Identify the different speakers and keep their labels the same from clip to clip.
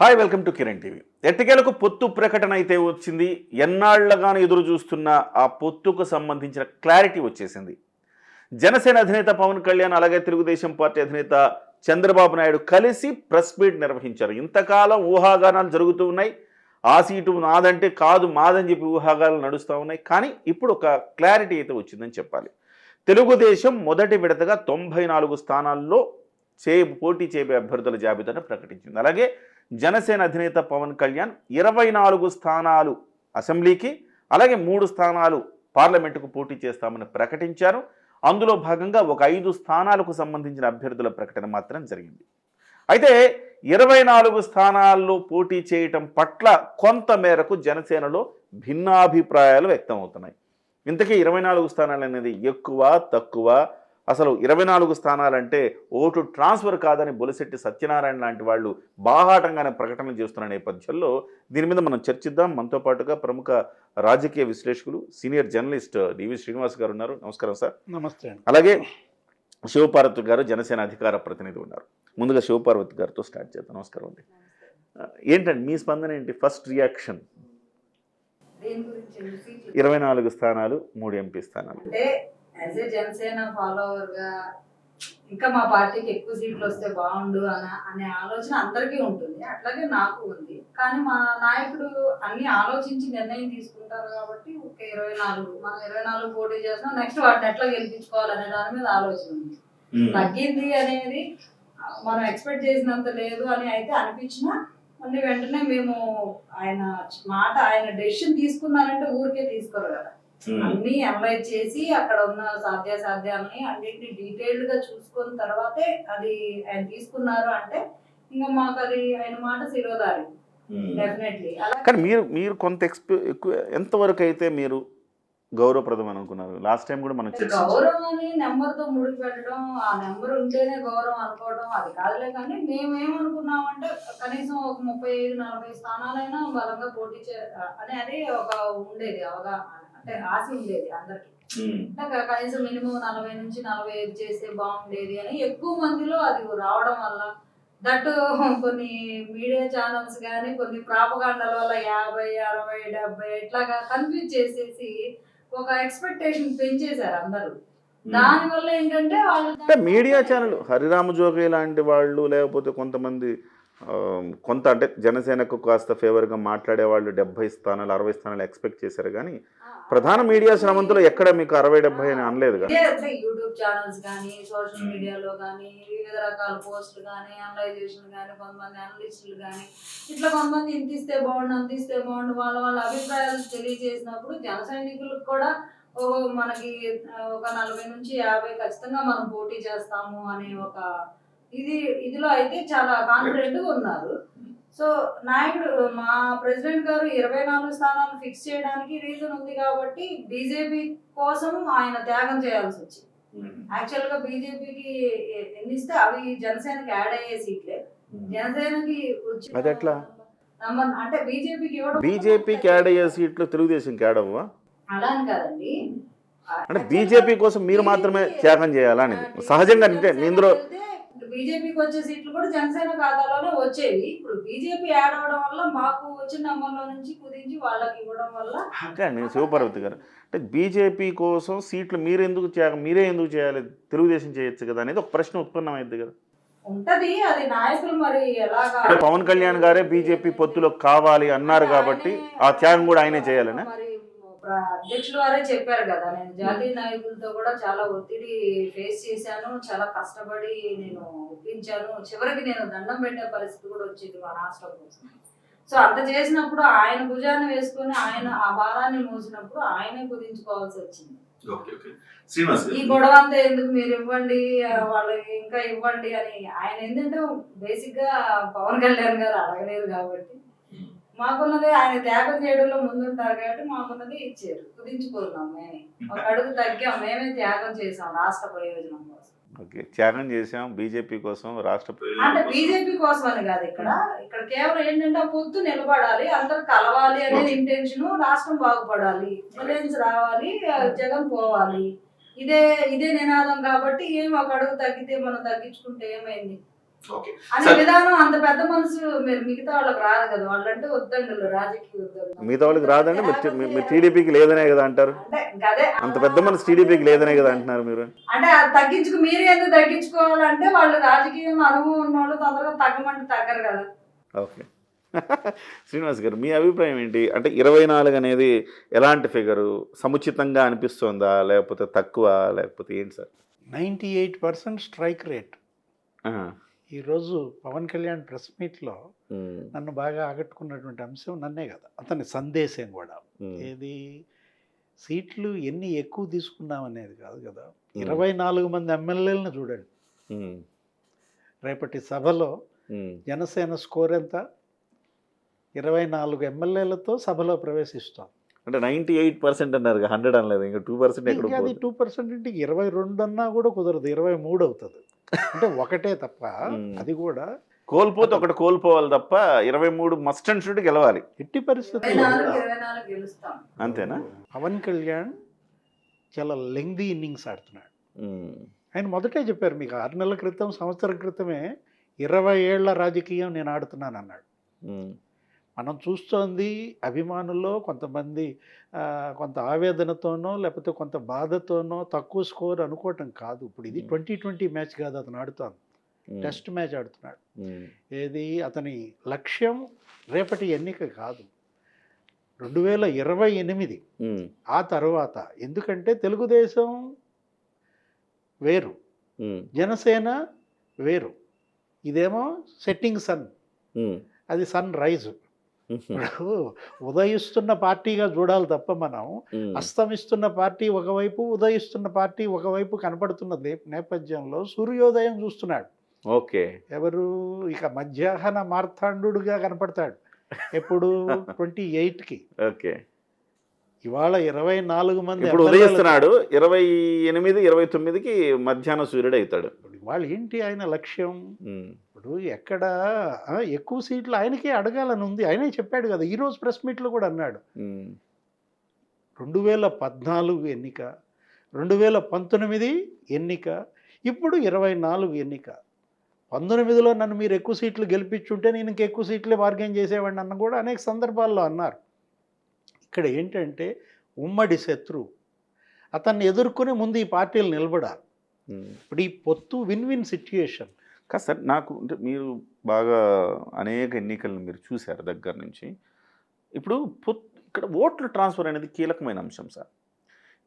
Speaker 1: Hi welcome to Kiran TV ఎట్టకేలకు పొత్తు ప్రకటన అయితే వచ్చింది ఎన్నాళ్ళగానో ఎదురు చూస్తున్న ఆ పొత్తుకు సంబంధించిన క్లారిటీ వచ్చేసింది. జనసేన అధినేత పవన్ కళ్యాణ్ అలాగే తెలుగుదేశం పార్టీ అధినేత చంద్రబాబు నాయుడు కలిసి ప్రెస్ మీట్ నిర్వహించారు. ఇంతకాలం ఊహాగానాలు జరుగుతూ ఉన్నాయి. ఆ సీటు నాదంటే కాదు మాదని చెప్పి ఊహాగానాలు నడుస్తూ ఉన్నాయి. కానీ ఇప్పుడు ఒక క్లారిటీ అయితే వచ్చిందని చెప్పాలి. తెలుగుదేశం మొదటి విడతగా తొంభై నాలుగు స్థానాల్లో చే పోటీ చేపే అభ్యర్థుల జాబితాను ప్రకటించింది. అలాగే జనసేన అధినేత పవన్ కళ్యాణ్ ఇరవై నాలుగు స్థానాలు అసెంబ్లీకి అలాగే మూడు స్థానాలు పార్లమెంటుకు పోటీ చేస్తామని ప్రకటించారు. అందులో భాగంగా ఒక ఐదు స్థానాలకు సంబంధించిన అభ్యర్థుల ప్రకటన మాత్రం జరిగింది. అయితే ఇరవై నాలుగు స్థానాల్లో పోటీ చేయటం పట్ల కొంత మేరకు జనసేనలో భిన్నాభిప్రాయాలు వ్యక్తమవుతున్నాయి. ఇంతకీ ఇరవై నాలుగు స్థానాలు అనేది ఎక్కువ తక్కువ అసలు ఇరవై నాలుగు స్థానాలంటే ఓటు ట్రాన్స్ఫర్ కాదని బొలిశెట్టి సత్యనారాయణ లాంటి వాళ్ళు బాహాటంగానే ప్రకటనలు చేస్తున్న నేపథ్యంలో దీని మీద మనం చర్చిద్దాం. మనతో పాటుగా ప్రముఖ రాజకీయ విశ్లేషకులు సీనియర్ జర్నలిస్ట్ డివి శ్రీనివాస్ గారు ఉన్నారు. నమస్కారం సార్.
Speaker 2: నమస్తే
Speaker 1: అలాగే శివపార్వతి గారు జనసేన అధికార ప్రతినిధి ఉన్నారు. ముందుగా శివపార్వతి గారితో స్టార్ట్ చేద్దాం. నమస్కారం అండి. ఏంటండి మీ స్పందన ఏంటి? First reaction. ఇరవై నాలుగు స్థానాలు మూడు ఎంపీ స్థానాలు.
Speaker 3: అంటే యాజ్ ఏ జనసేన ఫాలోవర్గా ఇంకా మా పార్టీకి ఎక్కువ సీట్లు వస్తే బాగుండు అన అనే ఆలోచన అందరికీ ఉంటుంది. అట్లాగే నాకు ఉంది. కానీ మా నాయకుడు అన్ని ఆలోచించి నిర్ణయం తీసుకుంటారు కాబట్టి ఒక ఇరవై నాలుగు మనం ఇరవై నాలుగు పోటీ చేస్తాం నెక్స్ట్ వాటిని ఎట్లా గెలిపించుకోవాలనే దాని మీద ఆలోచన ఉంది. తగ్గింది అనేది మనం ఎక్స్పెక్ట్ చేసినంత లేదు అని అయితే అనిపించినా మళ్ళీ వెంటనే మేము ఆయన మాట ఆయన డెసిషన్ తీసుకున్నారంటే ఊరికే తీసుకోరు కదా. అన్ని అనలైజ్ చేసి అక్కడ ఉన్న సాధ్యాసాధ్యాలని అన్నింటిని డీటెయిల్డ్గా చూసుకున్న తర్వాతే అది ఆయన తీసుకున్నారు అంటే ఇంకా మాకు అది ఆయన మాట శిరోధారి డెఫినెట్లీ అలా
Speaker 1: కానీ మీరు మీరు కొంత ఎక్స్పె ఎక్కువ ఎంతవరకు అయితే మీరు గౌరవప్రదం అని అనుకున్నారు? లాస్ట్ టైం కూడా మనం చర్చించాం
Speaker 3: గౌరవం అని నెంబర్తో ముడికి పెట్టడం ఆ నెంబర్ ఉంటేనే గౌరవం అనుకోవడం అది కాదులే కానీ మేమేమనుకున్నామంటే కనీసం ఒక ముప్పై ఐదు నలభై స్థానాలైనా బలంగా పోటీ చే అనేది ఒక ఉండేది అవగాహన. అంటే ఆశ ఉండేది అందరికి. కనీసం మినిమం నలభై నుంచి నలభై ఐదు చేస్తే బాగుండేది అని ఎక్కువ మందిలో అది రావడం వల్ల దట్ కొన్ని మీడియా ఛానల్స్ కానీ కొన్ని ప్రాపగాండల వల్ల యాభై అరవై డెబ్బై ఇట్లాగా కన్ఫ్యూజ్ చేసేసి ఒక ఎక్స్పెక్టేషన్ పెంచేశారు అందరూ. దాని వల్ల ఏంటంటే వాళ్ళు
Speaker 1: అంటే మీడియా ఛానల్ హరిరామ జోగి లాంటి వాళ్ళు లేకపోతే కొంతమంది కొంత అంటే జనసేనకు కాస్త ఫేవర్గా మాట్లాడే వాళ్ళు డెబ్బై స్థానాలు అరవై స్థానాలు ఎక్స్పెక్ట్ చేశారు కానీ ప్రధాన మీడియా శ్రమంతులు ఎక్కడ మీకు అరవై డెబ్బై అని అనలేదు
Speaker 3: యూట్యూబ్ ఛానల్స్ కానీ సోషల్ మీడియాలో కానీ వివిధ రకాల పోస్టులు కానీ అనలైజేషన్ కానీ కొంతమంది అనలిస్టులు కానీ ఇట్లా కొంతమంది ఇంత ఇస్తే బాగుండు అంత ఇస్తే బాగుండు వాళ్ళ వాళ్ళ అభిప్రాయాలు తెలియజేసినప్పుడు జన సైనికులకు కూడా ఓ మనకి ఒక నలభై నుంచి యాభై ఖచ్చితంగా మనం పోటీ చేస్తాము అనే ఒక ఇది ఇదిలో అయితే చాలా కాన్ఫిడెంట్గా ఉన్నారు. సో నాయకుడు మా ప్రెసిడెంట్ గారు ఇరవై నాలుగు స్థానాలు ఫిక్స్ చేయడానికి రీజన్ ఉంది కాబట్టి బీజేపీ కోసం ఆయన త్యాగం చేయాల్సి వచ్చింది. యాక్చువల్గా బీజేపీకి ఎన్ని ఇస్తే అవి జనసేనకి యాడ్ అయ్యే సీట్లే. జనసేనకి వచ్చిన
Speaker 1: అది ఎట్లా?
Speaker 3: అంటే బీజేపీకి
Speaker 1: బీజేపీకి యాడ్ అయ్యే సీట్లు తెలుగుదేశంకి యాడ్ అవ్వా
Speaker 3: అలా అని కాదండి.
Speaker 1: అంటే బీజేపీ కోసం మీరు మాత్రమే త్యాగం చేయాలా అనేది సహజంగా అంటే ఇందులో
Speaker 3: బీజేపీకి వచ్చే సీట్లు కూడా జనసేన ఖాతాలోనే వచ్చేవి. ఇప్పుడు బీజేపీ యాడ్ అవడం వల్ల మాకు వచ్చిన నంబర్లో నుంచి కుదించి వాళ్ళకి ఇవ్వడం వల్ల
Speaker 1: నేను శివపార్వతి గారు. అంటే బీజేపీ కోసం సీట్లు మీరు ఎందుకు మీరే ఎందుకు చేయాలి? తెలుగుదేశం చేయొచ్చు కదా అనేది ఒక ప్రశ్న ఉత్పన్నమైంది కదా.
Speaker 3: ఉంటది. అది నాయకులు మరి ఎలాగా
Speaker 1: పవన్ కళ్యాణ్ గారే బీజేపీ పొత్తులో కావాలి అన్నారు కాబట్టి ఆ త్యాగం కూడా ఆయనే చేయాలని?
Speaker 3: మరి అధ్యక్షులు వారే చెప్పారు కదా నేను జాతీయ నాయకులతో కూడా చాలా ఒత్తిడి ఫేస్ చేశాను చాలా కష్టపడి నేను ఒప్పించాను. చివరికి నేను దండం పెట్టే పరిస్థితి కూడా వచ్చింది మా రాష్ట్రం కోసం. సో అంత చేసినప్పుడు ఆయన భుజాన్ని వేసుకొని ఆయన ఆ భారాన్ని మోసినప్పుడు ఆయనే కుదించుకోవాల్సి వచ్చింది. ఈ గొడవ అంతా ఎందుకు మీరు ఇవ్వండి వాళ్ళకి ఇంకా ఇవ్వండి అని ఆయన ఏంటంటే బేసిక్గా పవన్ కళ్యాణ్ గారు అడగలేదు కాబట్టి. మాకున్నది ఆయన త్యాగం చేయడంలో ముందుంటారు కాబట్టి మాకున్నది ఇచ్చారు. కుదించుకున్నాం మేమే ఒక అడుగు తగ్గాం. మేమే త్యాగం చేసాం రాష్ట్ర ప్రయోజనం కోసం.
Speaker 1: ఓకే. త్యాగం చేసాం బీజేపీ కోసం రాష్ట్ర
Speaker 3: అంటే బీజేపీ కోసం అని కాదు ఇక్కడ. ఇక్కడ కేవలం ఏంటంటే ఆ పొత్తు నిలబడాలి అందరు కలవాలి అనేది ఇంటెన్షన్ రాష్ట్రం బాగుపడాలి. ఎలయన్స్ రావాలి జగన్ పోవాలి. ఇదే ఇదే నినాదం కాబట్టి ఏం ఒక అడుగు తగ్గితే మనం తగ్గించుకుంటే ఏమైంది? అనే
Speaker 1: సరే.
Speaker 3: విధానం అంత పెద్ద మనసు మీరు మిగతా వాళ్ళకి రాదు కదా. వాళ్ళంటే వద్దండి రాజకీయ వద్దండి
Speaker 1: మిగతా వాళ్ళకి రాదండి. మీరు టీడీపీకి లేదనే కదా అంటారు. అంత పెద్ద మనసు టీడీపీకి లేదనే కదా అంటున్నారు మీరు.
Speaker 3: అంటే తగ్గించుకు మీరు ఎందుకు తగ్గించుకోవాలంటే వాళ్ళు రాజకీయంలో అనుభవం ఉన్న వాళ్ళు తొందరగా తగ్గమంటే తగ్గరు కదా.
Speaker 1: ఓకే. శ్రీనివాస్ గారు మీ అభిప్రాయం ఏంటి? అంటే ఇరవై నాలుగు అనేది ఎలాంటి ఫిగరు సముచితంగా అనిపిస్తుందా? లేకపోతే తక్కువ? లేకపోతే ఏంటి sir?
Speaker 2: Ninety eight percent strike rate.
Speaker 1: ఆ,
Speaker 2: ఈరోజు పవన్ కళ్యాణ్ ప్రెస్ మీట్లో నన్ను బాగా ఆకట్టుకున్నటువంటి అంశం నన్నే కదా అతని సందేశం కూడా. ఏది? సీట్లు ఎన్ని ఎక్కువ తీసుకున్నాం అనేది కాదు. కదా ఇరవై నాలుగు మంది ఎమ్మెల్యేలను చూడండి. రేపటి సభలో జనసేన స్కోర్ ఎంత? ఇరవై నాలుగు ఎమ్మెల్యేలతో సభలో ప్రవేశిస్తాం.
Speaker 1: అంటే నైన్టీ ఎయిట్ పర్సెంట్ అన్నారు హండ్రెడ్ అనలేదు ఇంకా టూ పర్సెంట్?
Speaker 2: టూ పర్సెంట్ ఇంటికి ఇరవై రెండు అన్నా కూడా కుదరదు ఇరవై మూడు అవుతుంది. అంటే ఒకటే తప్ప. అది కూడా
Speaker 1: కోల్పోతే ఒకటి కోల్పోవాలి తప్ప ఇరవై మూడు మస్ట్ అండ్ షుడ్ గెలవాలి.
Speaker 2: ఎట్టి పరిస్థితుల్లో
Speaker 3: గెలుస్తాం.
Speaker 1: అంతేనా?
Speaker 2: పవన్ కళ్యాణ్ చాలా లెంగ్దీ ఇన్నింగ్స్ ఆడుతున్నాడు. ఆయన మొదటే చెప్పారు మీకు ఆరు నెలల క్రితం సంవత్సరం క్రితమే ఇరవై ఏళ్ళ రాజకీయం నేను ఆడుతున్నాను అన్నాడు మనం చూస్తోంది అభిమానుల్లో కొంతమంది కొంత ఆవేదనతోనో లేకపోతే కొంత బాధతోనో తక్కువ స్కోర్ అనుకోవటం కాదు. ఇప్పుడు ఇది. ట్వంటీ ట్వంటీ మ్యాచ్ కాదు అతను ఆడుతోంది.
Speaker 1: ఉమ్,
Speaker 2: టెస్ట్ మ్యాచ్ ఆడుతున్నాడు. ఏది? అతని లక్ష్యం రేపటి ఎన్నిక కాదు. రెండు వేల ఇరవై ఎనిమిది ఆ తర్వాత ఎందుకంటే తెలుగుదేశం వేరు. జనసేన వేరు. ఇదేమో సెట్టింగ్ సన్. అది సన్ రైజ్. ఇప్పుడు ఉదయిస్తున్న పార్టీగా చూడాలి తప్ప మనం అస్తమిస్తున్న పార్టీ ఒకవైపు ఉదయిస్తున్న పార్టీ ఒకవైపు కనపడుతున్న నేపథ్యంలో సూర్యోదయం చూస్తున్నాడు.
Speaker 1: ఓకే.
Speaker 2: ఎవరు? ఇక మధ్యాహ్న మార్తాండుగా కనపడతాడు. ఎప్పుడు? ట్వంటీ ఎయిట్కి.
Speaker 1: ఓకే.
Speaker 2: ఇవాళ ఇరవై నాలుగు మంది
Speaker 1: ఇప్పుడు ఉదయిస్తున్నాడు. ఇరవై ఎనిమిది ఇరవై తొమ్మిదికి మధ్యాహ్నం సూర్యుడు అవుతాడు
Speaker 2: ఇవాళ ఏంటి ఆయన లక్ష్యం? ఇప్పుడు ఎక్కడ ఎక్కువ సీట్లు ఆయనకే అడగాలని ఉంది ఆయనే చెప్పాడు కదా ఈరోజు ప్రెస్ మీట్లో కూడా అన్నాడు. రెండు వేల పద్నాలుగు ఎన్నిక రెండు వేల పంతొమ్మిది ఎన్నిక ఇప్పుడు ఇరవై నాలుగు ఎన్నిక. పంతొమ్మిదిలో నన్ను మీరు ఎక్కువ సీట్లు గెలిపించుంటే నేను ఇంక ఎక్కువ సీట్లే బార్గెన్ చేసేవాడిని అన్న కూడా అనేక సందర్భాల్లో అన్నారు. ఇక్కడ ఏంటంటే ఉమ్మడి శత్రువు అతన్ని ఎదుర్కొని ముందు ఈ పార్టీలు నిలబడాలి. ఇప్పుడు ఈ పొత్తు విన్ విన్ సిచ్యుయేషన్
Speaker 1: కాదు సార్ నాకు అంటే మీరు బాగా అనేక ఎన్నికలను మీరు చూశారు దగ్గర నుంచి. ఇప్పుడు పొత్- ఇక్కడ ఓట్లు ట్రాన్స్ఫర్ అనేది కీలకమైన అంశం సార్.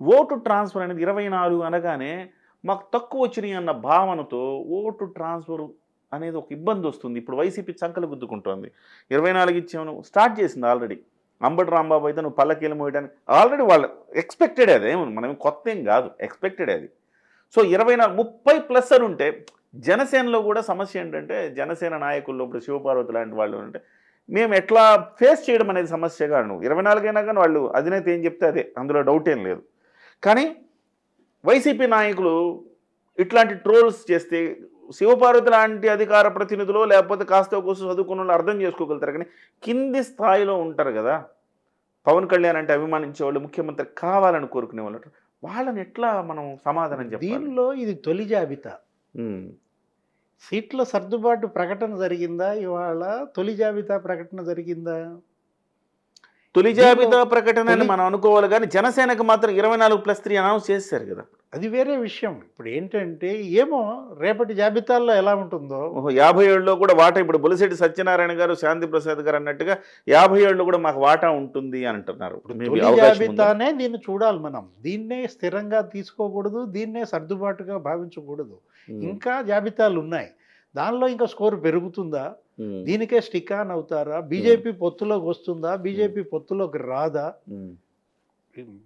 Speaker 1: ఓటు ట్రాన్స్ఫర్ అనేది ఇరవై నాలుగు అనగానే మాకు తక్కువ వచ్చినాయి అన్న భావనతో ఓటు ట్రాన్స్ఫర్ అనేది ఒక ఇబ్బంది వస్తుంది. ఇప్పుడు వైసీపీ చంకలు గుద్దుకుంటోంది. ఇరవై నాలుగు ఇచ్చాము స్టార్ట్ చేసింది ఆల్రెడీ. అంబటి రాంబాబు అయితే నువ్వు పల్లకీలు మోయడానికి ఆల్రెడీ వాళ్ళు ఎక్స్పెక్టెడ్ అది. ఏమో మనం కొత్త ఏం కాదు. ఎక్స్పెక్టెడ్ అది. సో ఇరవై నాలుగు ముప్పై ప్లస్ అని ఉంటే జనసేనలో కూడా సమస్య ఏంటంటే జనసేన నాయకుల్లో ఇప్పుడు శివపార్వతి లాంటి వాళ్ళు అంటే మేము ఎట్లా ఫేస్ చేయడం అనేది సమస్య కాదు. నువ్వు ఇరవై నాలుగైనా కానీ వాళ్ళు అధినేత ఏం చెప్తే అదే. అందులో డౌట్ ఏం లేదు. కానీ వైసీపీ నాయకులు ఇట్లాంటి ట్రోల్స్ చేస్తే శివపార్వతి లాంటి అధికార ప్రతినిధులు లేకపోతే కాస్త కోసం చదువుకున్న వాళ్ళు అర్థం చేసుకోగలుగుతారు. కానీ కింది స్థాయిలో ఉంటారు కదా. పవన్ కళ్యాణ్ అంటే అభిమానించే వాళ్ళు ముఖ్యమంత్రి కావాలని కోరుకునే వాళ్ళు. వాళ్ళని ఎట్లా మనం సమాధానం చెప్పాలి?
Speaker 2: దీనిలో ఇది తొలి జాబితా. సీట్ల సర్దుబాటు ప్రకటన జరిగిందా? ఇవాళ తొలి జాబితా ప్రకటన జరిగిందా?
Speaker 1: తొలి జాబితా ప్రకటన అని మనం అనుకోవాలి కానీ జనసేనకు మాత్రం ఇరవై నాలుగు ప్లస్ త్రీ అనౌన్స్ చేశారు కదా.
Speaker 2: అది వేరే విషయం. ఇప్పుడు ఏంటంటే ఏమో రేపటి జాబితాల్లో ఎలా ఉంటుందో.
Speaker 1: ఓహో యాభై ఏళ్ళలో కూడా వాటా ఇప్పుడు బొలిశెట్టి సత్యనారాయణ గారు శాంతి ప్రసాద్ గారు అన్నట్టుగా యాభై ఏళ్ళు కూడా మాకు వాటా ఉంటుంది అని అంటున్నారు?
Speaker 2: జాబితానే దీన్ని చూడాలి మనం. దీన్నే స్థిరంగా తీసుకోకూడదు దీన్నే సర్దుబాటుగా భావించకూడదు.
Speaker 1: ఉమ్,
Speaker 2: ఇంకా జాబితాలు ఉన్నాయి. దానిలో ఇంకా స్కోర్ పెరుగుతుందా? దీనికే స్టిక్ ఆన్ అవుతారా? బీజేపీ పొత్తులోకి వస్తుందా? బీజేపీ పొత్తులోకి రాదా?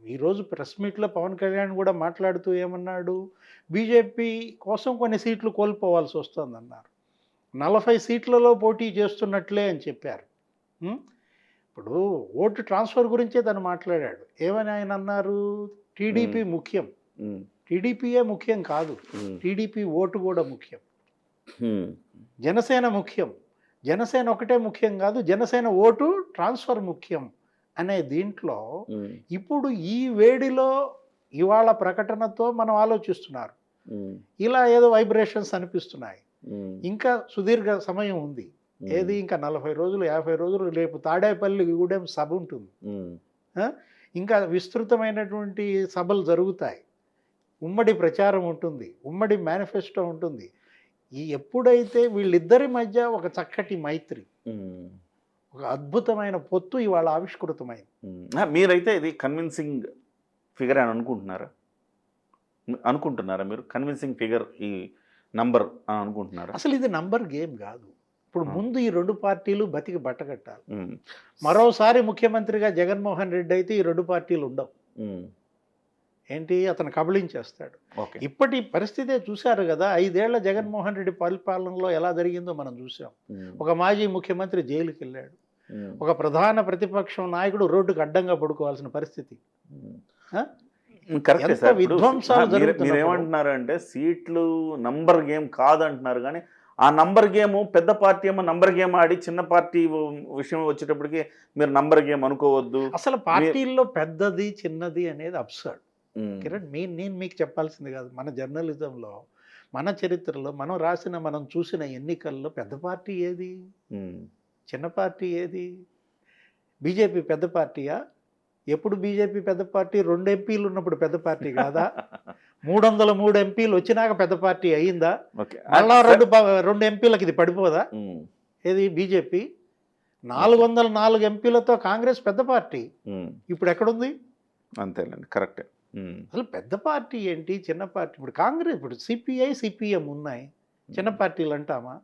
Speaker 2: ఈరోజు ప్రెస్ మీట్లో పవన్ కళ్యాణ్ కూడా మాట్లాడుతూ ఏమన్నాడు? బీజేపీ కోసం కొన్ని సీట్లు కోల్పోవాల్సి వస్తుందన్నారు. నలభై సీట్లలో పోటీ చేస్తున్నట్లే అని చెప్పారు? ఇప్పుడు ఓటు ట్రాన్స్ఫర్ గురించే తను మాట్లాడాడు. ఏమని ఆయన అన్నారు? టీడీపీ ముఖ్యం. టీడీపీయే ముఖ్యం కాదు. టీడీపీ ఓటు కూడా ముఖ్యం. జనసేన ముఖ్యం. జనసేన ఒకటే ముఖ్యం కాదు జనసేన ఓటు ట్రాన్స్ఫర్ ముఖ్యం అనే దీంట్లో ఇప్పుడు ఈ వేడిలో ఇవాళ ప్రకటనతో మనం ఆలోచిస్తున్నారు. ఇలా ఏదో వైబ్రేషన్స్ అనిపిస్తున్నాయి. ఇంకా సుదీర్ఘ సమయం ఉంది. ఏది ఇంకా నలభై రోజులు యాభై రోజులు రేపు తాడేపల్లి గూడెం సభ ఉంటుంది. ఇంకా విస్తృతమైనటువంటి సభలు జరుగుతాయి. ఉమ్మడి ప్రచారం ఉంటుంది. ఉమ్మడి మేనిఫెస్టో ఉంటుంది. ఈ ఎప్పుడైతే వీళ్ళిద్దరి మధ్య ఒక చక్కటి మైత్రి ఒక అద్భుతమైన పొత్తు ఇవాళ ఆవిష్కృతమైంది.
Speaker 1: మీరైతే ఇది కన్విన్సింగ్ ఫిగర్ అని అనుకుంటున్నారా? అనుకుంటున్నారా మీరు? కన్విన్సింగ్ ఫిగర్ ఈ నంబర్ అని అనుకుంటున్నారా?
Speaker 2: అసలు ఇది నంబర్ గేమ్ కాదు. ఇప్పుడు. ముందు ఈ రెండు పార్టీలు బతికి బట్టగట్టాలి. మరోసారి ముఖ్యమంత్రిగా జగన్మోహన్ రెడ్డి అయితే ఈ రెండు పార్టీలు ఉండవు. ఏంటి? అతను కబళించేస్తాడు.
Speaker 1: ఓకే.
Speaker 2: ఇప్పటి పరిస్థితే చూశారు కదా ఐదేళ్ళ జగన్మోహన్ రెడ్డి పరిపాలనలో ఎలా జరిగిందో మనం చూసాం ఒక మాజీ ముఖ్యమంత్రి జైలుకి వెళ్ళాడు ఒక ప్రధాన ప్రతిపక్షం నాయకుడు రోడ్డుకు అడ్డంగా పడుకోవాల్సిన పరిస్థితి.
Speaker 1: మీరేమంటున్నారు అంటే సీట్లు నంబర్ గేమ్ కాదంటున్నారు కానీ ఆ నంబర్ గేమ్ పెద్ద పార్టీ ఏమో నంబర్ గేమ్ ఆడి చిన్న పార్టీ విషయం వచ్చేటప్పటికి మీరు నంబర్ గేమ్ అనుకోవద్దు.
Speaker 2: అసలు పార్టీల్లో పెద్దది చిన్నది అనేది అబ్సర్డ్.
Speaker 1: ఉమ్,
Speaker 2: కిరణ్ మీ నేను మీకు చెప్పాల్సింది కాదు. మన జర్నలిజంలో మన చరిత్రలో మనం రాసిన మనం చూసిన ఎన్నికల్లో పెద్ద పార్టీ ఏది? చిన్న పార్టీ ఏది? బీజేపీ పెద్ద పార్టీయా? ఎప్పుడు బీజేపీ పెద్ద పార్టీ? రెండు ఎంపీలు ఉన్నప్పుడు పెద్ద పార్టీ కాదా? మూడు వందల మూడు ఎంపీలు వచ్చినాక పెద్ద పార్టీ అయ్యిందా
Speaker 1: ఓకే.
Speaker 2: మళ్ళా రెండు రెండు ఎంపీలకు ఇది పడిపోదా? ఏది బీజేపీ? నాలుగు వందల నాలుగు ఎంపీలతో కాంగ్రెస్ పెద్ద పార్టీ. ఇప్పుడు ఎక్కడుంది?
Speaker 1: అంతేలేండి. కరెక్టే.
Speaker 2: అసలు పెద్ద పార్టీ ఏంటి? చిన్న పార్టీ. ఇప్పుడు కాంగ్రెస్ ఇప్పుడు సిపిఐ సిపిఎం ఉన్నాయి. చిన్న పార్టీలు అంటామా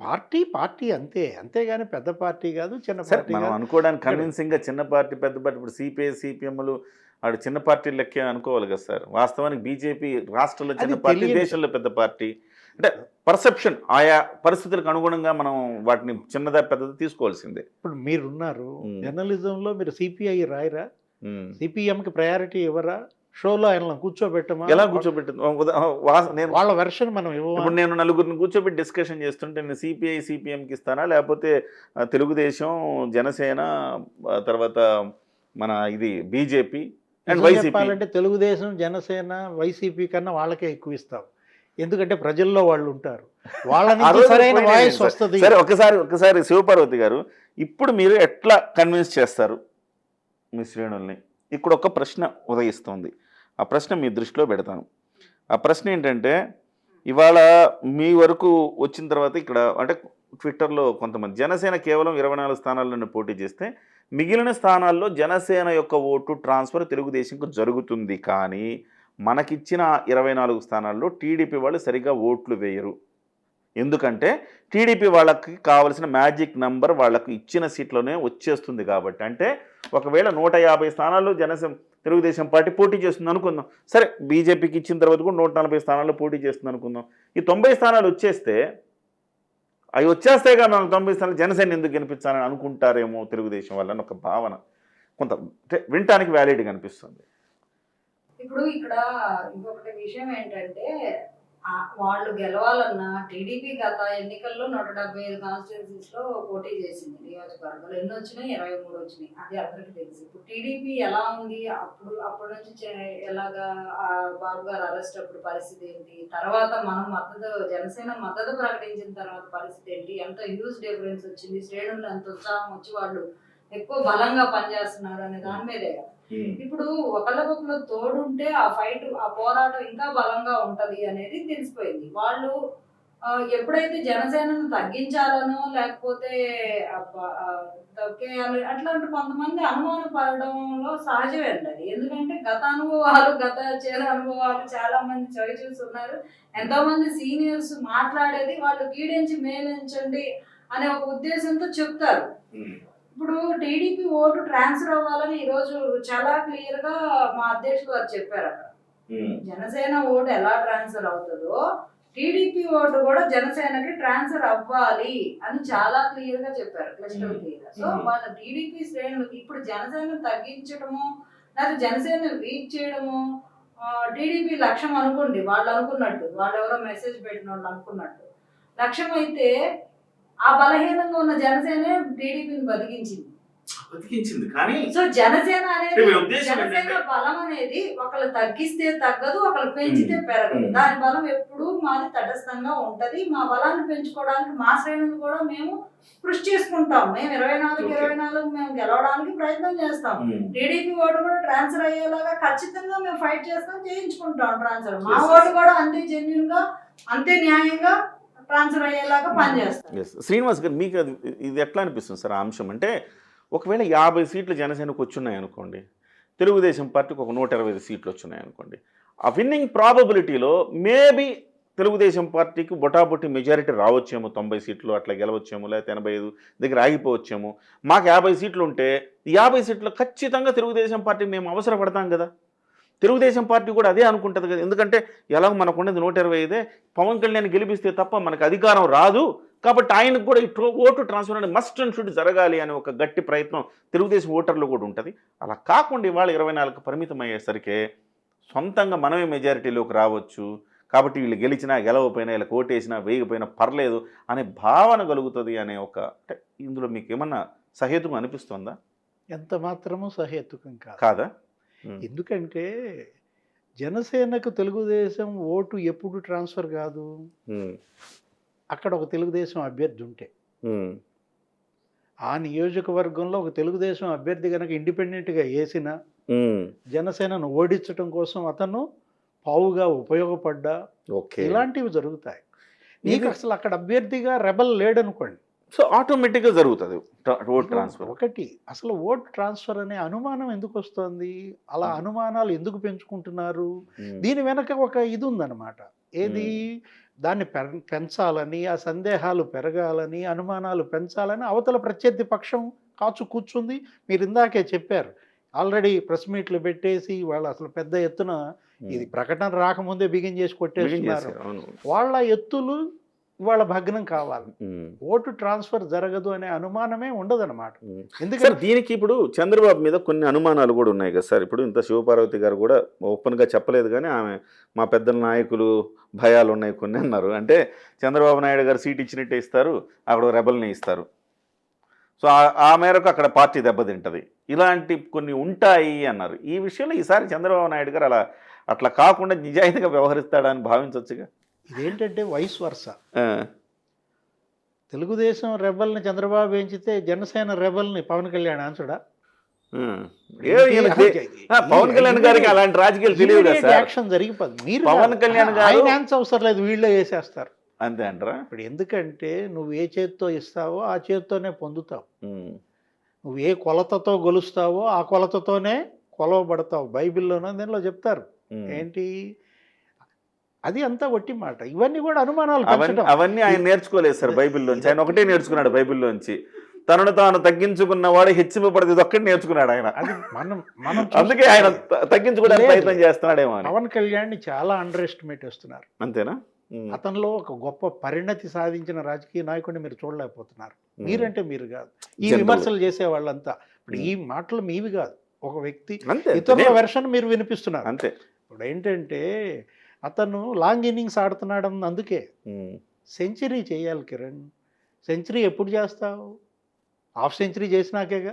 Speaker 2: పార్టీ పార్టీ అంతే. అంతేగాని పెద్ద పార్టీ కాదు చిన్న పార్టీ
Speaker 1: మనం అనుకోవడానికి కన్విన్సింగ్గా చిన్న పార్టీ పెద్ద పార్టీ. ఇప్పుడు సిపిఐ సిపిఎంలు ఆడు చిన్న పార్టీ లెక్కే అనుకోవాలి కదా సార్. వాస్తవానికి బీజేపీ రాష్ట్రంలో చిన్న పార్టీ. దేశంలో పెద్ద పార్టీ. అంటే పర్సెప్షన్ ఆయా పరిస్థితులకు అనుగుణంగా మనం వాటిని చిన్నదా పెద్దది తీసుకోవాల్సిందే.
Speaker 2: ఇప్పుడు మీరున్నారు. జర్నలిజంలో మీరు సిపిఐ రాయరా. సిపిఎంకి ప్రయారిటీ ఇవ్వరా? షోలో ఆయన కూర్చోబెట్టమా?
Speaker 1: ఎలా కూర్చోబెట్టింది నేను
Speaker 2: వాళ్ళ వెర్షన్ మనం
Speaker 1: ఇప్పుడు నేను నలుగురిని కూర్చోబెట్టి డిస్కషన్ చేస్తుంటే నేను సిపిఐ సిపిఎంకి ఇస్తానా? లేకపోతే తెలుగుదేశం జనసేన తర్వాత మన ఇది బీజేపీ అండ్ వైసీపీ
Speaker 2: చెప్పాలంటే తెలుగుదేశం జనసేన వైసీపీ కన్నా వాళ్ళకే ఎక్కువ ఇస్తాం. ఎందుకంటే ప్రజల్లో వాళ్ళు ఉంటారు. వాళ్ళ
Speaker 1: ఆ
Speaker 2: నుంచి
Speaker 1: రోజు
Speaker 2: సరైన
Speaker 1: పోయినాయి
Speaker 2: వాయిస్
Speaker 1: సార్.
Speaker 2: వస్తుంది.
Speaker 1: సరే ఒకసారి ఒకసారి శివపార్వతి గారు ఇప్పుడు మీరు ఎట్లా కన్విన్స్ చేస్తారు? మీ శ్రేణుల్ని ఇక్కడ ఒక ప్రశ్న ఉదయిస్తుంది. ఆ ప్రశ్న మీ దృష్టిలో పెడతాను. ఆ ప్రశ్న ఏంటంటే ఇవాళ మీ వరకు వచ్చిన తర్వాత ఇక్కడ అంటే ట్విట్టర్లో కొంతమంది జనసేన కేవలం ఇరవై నాలుగు స్థానాలను పోటీ చేస్తే మిగిలిన స్థానాల్లో జనసేన యొక్క ఓటు ట్రాన్స్ఫర్ తెలుగుదేశంకు జరుగుతుంది కానీ మనకిచ్చిన ఇరవై నాలుగు స్థానాల్లో టీడీపీ వాళ్ళు సరిగా ఓట్లు వేయరు. ఎందుకంటే టీడీపీ వాళ్ళకి కావలసిన మ్యాజిక్ నంబర్ వాళ్ళకు ఇచ్చిన సీట్లోనే వచ్చేస్తుంది కాబట్టి. అంటే ఒకవేళ నూట యాభై స్థానాల్లో జనసేన తెలుగుదేశం పార్టీ పోటీ చేస్తుంది అనుకుందాం. సరే బీజేపీకి ఇచ్చిన తర్వాత కూడా నూట నలభై స్థానాల్లో పోటీ చేస్తుంది అనుకుందాం. ఈ తొంభై స్థానాలు వచ్చేస్తే అవి వచ్చేస్తే కానీ మనం తొంభై స్థానాలు జనసేన ఎందుకు గెలిపించాలని అనుకుంటారేమో తెలుగుదేశం వాళ్ళని ఒక భావన. కొంత అంటే వినటానికి వ్యాలిడ్గా అనిపిస్తుంది.
Speaker 3: ఇప్పుడు ఇక్కడ ఇంకొకటి విషయం ఏంటంటే వాళ్ళు గెలవాలన్నా టీడీపీ గత ఎన్నికల్లో నూట డెబ్బై ఐదు కాన్స్టిట్యున్సీస్లో పోటీ చేసింది నియోజకవర్గాలు. ఎన్ని వచ్చినాయి? ఇరవై మూడు వచ్చినాయి. అది అందరికీ తెలుసు. ఇప్పుడు టీడీపీ ఎలా ఉంది? అప్పుడు అప్పటి నుంచి చే- ఎలాగా ఆ బాబు గారు అరెస్ట్ అప్పుడు పరిస్థితి ఏంటి? తర్వాత మనం మద్దతు జనసేన మద్దతు ప్రకటించిన తర్వాత పరిస్థితి ఏంటి? ఎంత హ్యూజ్ డిఫరెన్స్ వచ్చింది? శ్రేణులు ఎంత ఉత్సాహం వచ్చి వాళ్ళు ఎక్కువ బలంగా పనిచేస్తున్నారు అనే దాని మీదే కదా. ఇప్పుడు ఒకళ్ళకొకళ్ళు తోడుంటే ఆ ఫైట్ ఆ పోరాటం ఇంకా బలంగా ఉంటది అనేది తెలిసిపోయింది. వాళ్ళు ఎప్పుడైతే జనసేనను తగ్గించాలనో లేకపోతే తొక్కేయాలి అట్లాంటి కొంతమంది అనుమానం పడడంలో సహజమేండి అది. ఎందుకంటే గత అనుభవాలు గత చేర అనుభవాలు చాలా మంది చవి చూస్తున్నారు ఎంతో మంది సీనియర్స్ మాట్లాడేది వాళ్ళు కీడించి మేలించండి అనే ఒక ఉద్దేశంతో చెప్తారు. ఇప్పుడు టీడీపీ ఓటు ట్రాన్స్ఫర్ అవ్వాలని ఈ రోజు చాలా క్లియర్గా మా అధ్యక్షులు గారు చెప్పారు అక్కడ. జనసేన ఓటు ఎలా ట్రాన్స్ఫర్ అవుతుందో టీడీపీ ఓటు కూడా జనసేనకి ట్రాన్స్ఫర్ అవ్వాలి అని చాలా క్లియర్గా చెప్పారు క్లిస్టల్ క్లియర్ సో. వాళ్ళ టీడీపీ శ్రేణులకి ఇప్పుడు జనసేన తగ్గించడము లేదా జనసేన వీక్ చేయడము టీడీపీ లక్ష్యం అనుకోండి వాళ్ళు అనుకున్నట్టు వాళ్ళు ఎవరో మెసేజ్ పెట్టిన వాళ్ళు అనుకున్నట్టు. లక్ష్యం అయితే ఆ బలహీనంగా ఉన్న జనసేనే టీడీపీని బతికించింది
Speaker 1: బతికించింది కానీ
Speaker 3: సో జనసేన అనేది జనసేన బలం అనేది ఒకళ్ళు తగ్గిస్తే తగ్గదు ఒకళ్ళు పెంచితే. పెరగదు. దాని బలం ఎప్పుడు మాది తటస్థంగా ఉంటది మా బలాన్ని పెంచుకోవడానికి మా శ్రేణులు కూడా మేము కృషి చేసుకుంటాం మేము ఇరవై నాలుగు. ఇరవై నాలుగు మేము గెలవడానికి ప్రయత్నం చేస్తాం టీడీపీ ఓటు కూడా ట్రాన్స్ఫర్ అయ్యేలాగా ఖచ్చితంగా మేము ఫైట్ చేస్తాం చేయించుకుంటాం ట్రాన్స్ఫర్ మా. ఓటు కూడా అంతే జెన్యున్గా అంతే న్యాయంగా ట్రాన్స్ఫర్ అయ్యేలాగా పనిచేస్తాం
Speaker 1: yes. శ్రీనివాస్ గారు మీకు అది ఇది ఎట్లా అనిపిస్తుంది సార్ ఆ అంశం? అంటే ఒకవేళ యాభై సీట్లు జనసేనకు వచ్చున్నాయి అనుకోండి తెలుగుదేశం పార్టీకి ఒక నూట ఇరవై ఐదు సీట్లు వచ్చున్నాయి అనుకోండి ఆ విన్నింగ్ ప్రాబబిలిటీలో మేబీ తెలుగుదేశం పార్టీకి బొటాబొట్టి మెజారిటీ రావచ్చేమో తొంభై సీట్లు అట్లా గెలవచ్చేమో లేకపోతే ఎనభై ఐదు దగ్గర ఆగిపోవచ్చేమో. మాకు యాభై సీట్లు ఉంటే ఈ యాభై సీట్లు ఖచ్చితంగా తెలుగుదేశం పార్టీ మేము అవసరపడతాం కదా. తెలుగుదేశం పార్టీ కూడా అదే అనుకుంటుంది కదా. ఎందుకంటే ఎలాగో మనకు ఉండేది నూట ఇరవై ఐదే. పవన్ కళ్యాణ్ గెలిపిస్తే తప్ప మనకు అధికారం రాదు. కాబట్టి ఆయనకు కూడా ఈ ఓటు ట్రాన్స్ఫర్ అనేది మస్ట్ అండ్ షుడ్ జరగాలి అనే ఒక గట్టి ప్రయత్నం తెలుగుదేశం ఓటర్లు కూడా ఉంటుంది. అలా కాకుండా ఇవాళ ఇరవై నాలుగు పరిమితం అయ్యేసరికి సొంతంగా మనమే మెజారిటీలోకి రావచ్చు. కాబట్టి వీళ్ళు గెలిచినా గెలవపోయినా వీళ్ళకి ఓటేసినా వేయకపోయినా పర్లేదు అనే భావన కలుగుతుంది అనే ఒక అంటే ఇందులో మీకు ఏమన్నా సహేతుకం అనిపిస్తుందా?
Speaker 2: ఎంత మాత్రము సహేతుకం కాదు. ఎందుకంటే జనసేనకు తెలుగుదేశం ఓటు ఎప్పుడు ట్రాన్స్ఫర్ కాదు. అక్కడ ఒక తెలుగుదేశం అభ్యర్థి ఉంటే. ఆ నియోజకవర్గంలో ఒక తెలుగుదేశం అభ్యర్థి కనుక ఇండిపెండెంట్గా వేసిన. జనసేనను ఓడించడం కోసం అతను పావుగా ఉపయోగపడ్డా. ఇలాంటివి జరుగుతాయి. నీకు అసలు అక్కడ అభ్యర్థిగా రెబల్ లేడనుకోండి.
Speaker 1: సో ఆటోమేటిక్గా జరుగుతుంది. Vote transfer.
Speaker 2: ఒకటి అసలు ఓట్ ట్రాన్స్ఫర్ అనే అనుమానం ఎందుకు వస్తుంది అలా. అనుమానాలు ఎందుకు పెంచుకుంటున్నారు. దీని వెనక ఒక ఇది ఉందన్నమాట ఏది దాన్ని పెర- పెంచాలని ఆ సందేహాలు పెరగాలని అనుమానాలు పెంచాలని అవతల ప్రత్యర్థి పక్షం కాచు కూర్చుంది. మీరు ఇందాకే చెప్పారు. ఆల్రెడీ ప్రెస్ మీట్లు పెట్టేసి వాళ్ళు అసలు పెద్ద ఎత్తున ఇది ప్రకటన రాకముందే బిగిన్ చేసి కొట్టేస్తున్నారు.
Speaker 1: అవును.
Speaker 2: వాళ్ళ ఎత్తులు ఇవాళ భగ్నం కావాలి. ఓటు ట్రాన్స్ఫర్ జరగదు అనే అనుమానమే ఉండదన్నమాట. ఎందుకంటే
Speaker 1: దీనికి ఇప్పుడు చంద్రబాబు మీద కొన్ని అనుమానాలు కూడా ఉన్నాయి కదా సార్. ఇప్పుడు ఇంత శివపార్వతి గారు కూడా ఓపెన్గా చెప్పలేదు కానీ ఆమె మా పెద్దల నాయకులు భయాలు ఉన్నాయి కొన్ని అన్నారు. అంటే చంద్రబాబు నాయుడు గారు సీట్ ఇచ్చినట్టే ఇస్తారు అక్కడ రెబల్ని ఇస్తారు. సో ఆ- ఆ మేరకు అక్కడ పార్టీ దెబ్బతింటది ఇలాంటి కొన్ని ఉంటాయి అన్నారు. ఈ విషయంలో ఈసారి చంద్రబాబు నాయుడు గారు అలా అట్లా కాకుండా నిజాయితీగా వ్యవహరిస్తాడని భావించవచ్చుగా
Speaker 2: ఇదేంటంటే వయసు వరుస. తెలుగుదేశం రెబల్ని చంద్రబాబు పెంచితే జనసేన రెబల్ని పవన్ కళ్యాణ్ ఆన్సడా?
Speaker 1: పవన్ కళ్యాణ్ గారికి అలాంటి రాజకీయాలు తెలియదు
Speaker 2: యాక్షన్ జరిగిపోదు. మీరు
Speaker 1: పవన్. కళ్యాణ్
Speaker 2: అవసరం లేదు వీళ్ళే వేసేస్తారు.
Speaker 1: అంతే అంటారా?
Speaker 2: ఇప్పుడు ఎందుకంటే నువ్వు ఏ చేత్తో ఇస్తావో ఆ చేత్తోనే పొందుతావు. నువ్వు ఏ కొలతతో గొలుస్తావో ఆ కొలతతోనే కొలవబడతావు. బైబిల్లోనో దీనిలో చెప్తారు. ఏంటి? అది అంతా ఒట్టి మాట. ఇవన్నీ కూడా అనుమానాలు
Speaker 1: అవన్నీ ఆయన నేర్చుకోలేదు సార్ బైబిల్లోంచి. ఆయన ఒకటే నేర్చుకున్నాడు బైబిల్లోంచి. తనను తాను తగ్గించుకున్నవాడు హెచ్చింపబడదు. ఇది ఒక్కటి నేర్చుకున్నాడు ఆయన.
Speaker 2: అది మనం మనం
Speaker 1: అందుకే ఆయన తగ్గించుకోవడానికి. ప్రయత్నం చేస్తున్నాడేమో
Speaker 2: పవన్ కళ్యాణ్ చాలా అండర్ ఎస్టిమేట్ చేస్తున్నారు.
Speaker 1: అంతేనా.
Speaker 2: అతనిలో ఒక గొప్ప పరిణతి సాధించిన రాజకీయ నాయకుడిని మీరు చూడలేకపోతున్నారు. మీరంటే మీరు కాదు. ఈ. విమర్శలు చేసే వాళ్ళంతా ఇప్పుడు ఈ మాటలు మీవి కాదు. ఒక వ్యక్తి. ఇతరుల వెర్షన్ మీరు వినిపిస్తున్నారు.
Speaker 1: అంతే.
Speaker 2: ఇప్పుడు ఏంటంటే అతను లాంగ్ ఇన్నింగ్స్ ఆడుతున్నాడు అందుకే. సెంచరీ చేయాలి కిరణ్. సెంచరీ ఎప్పుడు చేస్తావు? హాఫ్ సెంచరీ చేసినాకేగా?